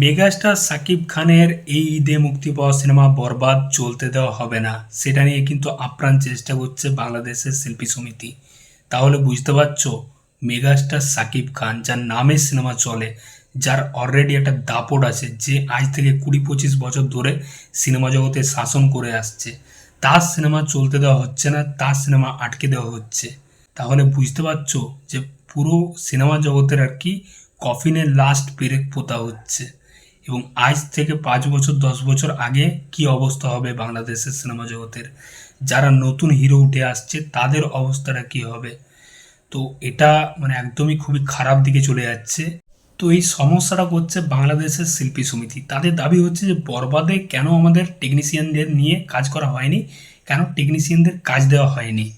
Megastar Shakib খানের এই ঈদে মুক্তি পাওয়া সিনেমা বরবাদ চলতে দেওয়া হবে না। সেটা নিয়ে কিন্তু আপ্রাণ চেষ্টা করছে বাংলাদেশের শিল্পী সমিতি। তাহলে বুঝতে পারছ, মেগাস্টার সাকিব খান, যার নামে সিনেমা চলে, যার অলরেডি একটা দাপট আছে, যে আজ থেকে কুড়ি পঁচিশ বছর ধরে সিনেমা জগতে শাসন করে আসছে। তার সিনেমা চলতে দেওয়া হচ্ছে না, তার সিনেমা আটকে দেওয়া হচ্ছে। তাহলে বুঝতে পারছ যে পুরো সিনেমা জগতের আর কি কফিনের লাস্ট পেরেক পোতা হচ্ছে। এবং আজ থেকে পাঁচ বছর, দশ বছর আগে কি অবস্থা হবে বাংলাদেশের সিনেমা জগতের? যারা নতুন হিরো উঠে আসছে, তাদের অবস্থাটা কি হবে? তো এটা মানে একদমই খুবই খারাপ দিকে চলে যাচ্ছে। তো এই সমস্যাটা করছে বাংলাদেশের শিল্পী সমিতি। তাদের দাবি হচ্ছে যে বরবাদে কেন আমাদের টেকনিশিয়ানদের নিয়ে কাজ করা হয়নি? কেন টেকনিশিয়ানদের কাজ দেওয়া হয়নি?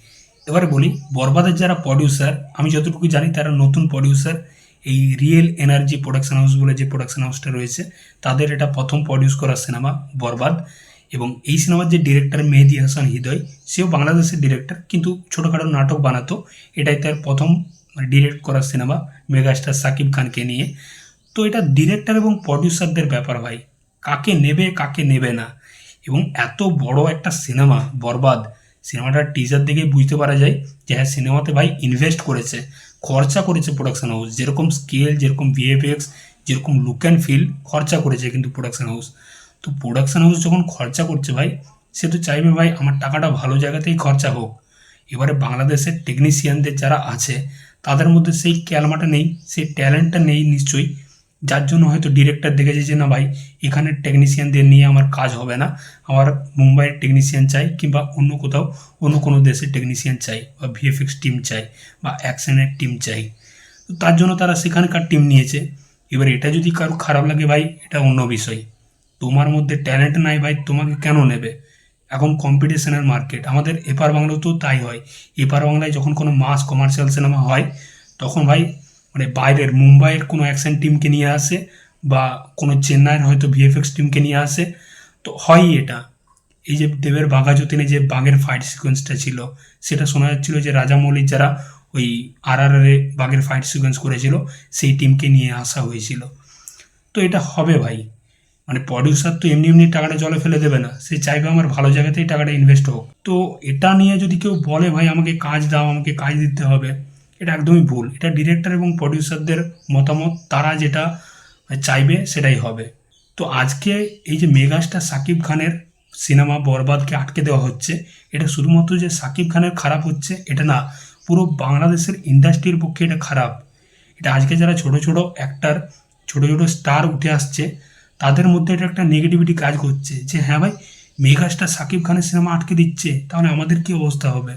এবার বলি, বরবাদের যারা প্রডিউসার আমি যতটুকু জানি তারা নতুন প্রডিউসার এই রিয়েল এনার্জি প্রোডাকশন হাউস বলে যে প্রোডাকশন হাউসটা রয়েছে, তাদের এটা প্রথম প্রডিউস করা সিনেমা বরবাদ। এবং এই সিনেমার যে ডিরেক্টর মেহেদি হাসান হৃদয়, সেও বাংলাদেশের ডিরেক্টর কিন্তু ছোটোখাটো নাটক বানাতো। এটাই তার প্রথম ডিরেক্ট করা সিনেমা মেগাস্টার সাকিব খানকে নিয়ে। তো এটা ডিরেক্টর এবং প্রডিউসারদের ব্যাপার ভাই। কাকে নেবে কাকে নেবে না। এবং এত বড় একটা সিনেমা বরবাদ। সিনেমাটার টিজার দেখে বুঝতে পারা যায় যে হ্যাঁ সিনেমাতে ভাই ইনভেস্ট করেছে। খরচা করেছে প্রোডাকশান হাউস যেরকম স্কেল যেরকম ভিএফএক্স যেরকম লুক অ্যান্ড ফিল খরচা করেছে কিন্তু প্রোডাকশান হাউস তো প্রোডাকশান হাউস যখন খরচা করছে ভাই, সে তো চাইবে ভাই আমার টাকাটা ভালো জায়গাতেই খরচা হোক। এবারে বাংলাদেশের টেকনিশিয়ানদের যারা আছে, তাদের মধ্যে সেই ক্যালমাটা নেই, সেই ট্যালেন্টটা নেই নিশ্চয়ই। যার জন্য হয়তো ডিরেক্টর দেখেছে যে, না ভাই, এখানে টেকনিশিয়ানদের নিয়ে আমার কাজ হবে না। আমার মুম্বাইয়ের টেকনিশিয়ান চাই কিংবা অন্য কোথাও, অন্য কোনো দেশের টেকনিশিয়ান চাই বা ভিএফএক্স টিম চাই বা অ্যাকশনের টিম চাই। তো তার জন্য তারা সেখানকার টিম নিয়েছে। এবার এটা যদি কারও খারাপ লাগে ভাই, এটা অন্য বিষয়। তোমার মধ্যে ট্যালেন্ট নাই ভাই, তোমাকে কেন নেবে? এখন কম্পিটিশনের মার্কেট আমাদের এপার বাংলাতেও তাই হয়। এপার বাংলায় যখন কোনো মাস কমার্শিয়াল সিনেমা হয়, তখন ভাই মানে বাইরের মুম্বাইয়ের কোনো অ্যাকশন টিমকে নিয়ে আসে বা কোনো চেন্নাইয়ের হয়তো ভিএফএক্স টিমকে নিয়ে আসে। তো হয়ই এটা। এই যে দেবের বাঘা যতীনে যে বাঘের ফাইট সিকোয়েন্সটা ছিল, সেটা শোনা যাচ্ছিল যে রাজামৌলির যারা ওই আর আর বাঘের ফাইট সিকোয়েন্স করেছিল, সেই টিমকে নিয়ে আসা হয়েছিল। তো এটা হবে ভাই। মানে প্রডিউসার তো এমনি এমনি টাকাটা জলে ফেলে দেবে না। সে চাইবে আমার ভালো জায়গাতেই টাকাটা ইনভেস্ট হোক। তো এটা নিয়ে যদি কেউ বলে, ভাই, আমাকে কাজ দাও, আমাকে কাজ দিতে হবে। এটা একদমই ভুল। এটা ডিরেক্টর এবং প্রডিউসারদের মতামত, তারা যেটা চাইবে সেটাই হবে। তো আজকে এই যে মেগাস্টার সাকিব খানের সিনেমা বরবাদকে আটকে দেওয়া হচ্ছে, এটা শুধুমাত্র যে সাকিব খানের খারাপ হচ্ছে, এটা না, পুরো বাংলাদেশের ইন্ডাস্ট্রির পক্ষে এটা খারাপ। এটা আজকে যারা ছোট ছোট অ্যাক্টার ছোট ছোট স্টার উঠে আসছে, তাদের মধ্যে এটা একটা নেগেটিভিটি কাজ করছে যে হ্যাঁ ভাই, মেগাস্টার সাকিব খানের সিনেমা আটকে দিচ্ছে, তাহলে আমাদের কি অবস্থা হবে?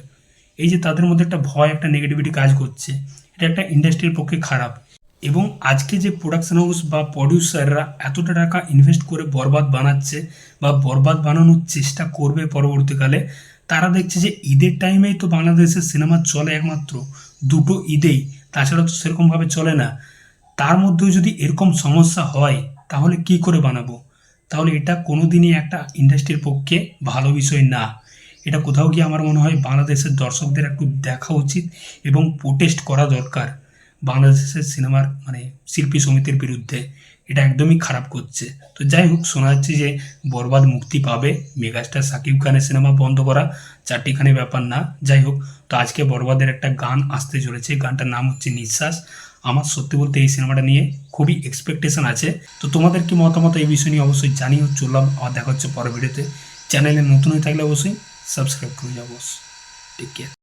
এই যে তাদের মধ্যে একটা ভয়, একটা নেগেটিভিটি কাজ করছে। এটা একটা ইন্ডাস্ট্রির পক্ষে খারাপ। এবং আজকে যে প্রোডাকশন হাউস বা প্রডিউসাররা এতটা টাকা ইনভেস্ট করে বরবাদ বানাচ্ছে বা বরবাদ বানানোর চেষ্টা করবে পরবর্তীকালে, তারা দেখছে যে ঈদের টাইমেই তো বাংলাদেশের সিনেমা চলে একমাত্র। দুটো ঈদেই। তাছাড়া তো সেরকমভাবে চলে না। তার মধ্যেও যদি এরকম সমস্যা হয়, তাহলে কি করে বানাবো? তাহলে এটা কোনোদিনই একটা ইন্ডাস্ট্রির পক্ষে ভালো বিষয় না। এটা কোথাও গিয়ে আমার মনে হয় বাংলাদেশের দর্শকদের একটু দেখা উচিত এবং প্রোটেস্ট করা দরকার। বাংলাদেশের সিনেমার মানে শিল্পী সমিতির বিরুদ্ধে। এটা একদমই খারাপ করছে। তো যাই হোক, শোনা যাচ্ছে যে বরবাদ মুক্তি পাবে মেগাস্টার সাকিব খানের সিনেমা বন্ধ করা। চারটিখানি ব্যাপার না। যাই হোক, তো আজকে বরবাদের একটা গান আসতে চলেছে। গানটার নাম হচ্ছে নিঃশ্বাস। আমার সত্যি বলতে এই সিনেমাটা নিয়ে খুবই এক্সপেকটেশন আছে। তো তোমাদের কি মতামত এই বিষয় নিয়ে অবশ্যই জানিও। চললাম আমার দেখা হচ্ছে পরের ভিডিওতে চ্যানেলে নতুন হয়ে থাকলে অবশ্যই সাবস্ক্রাইব করে যাব। Take care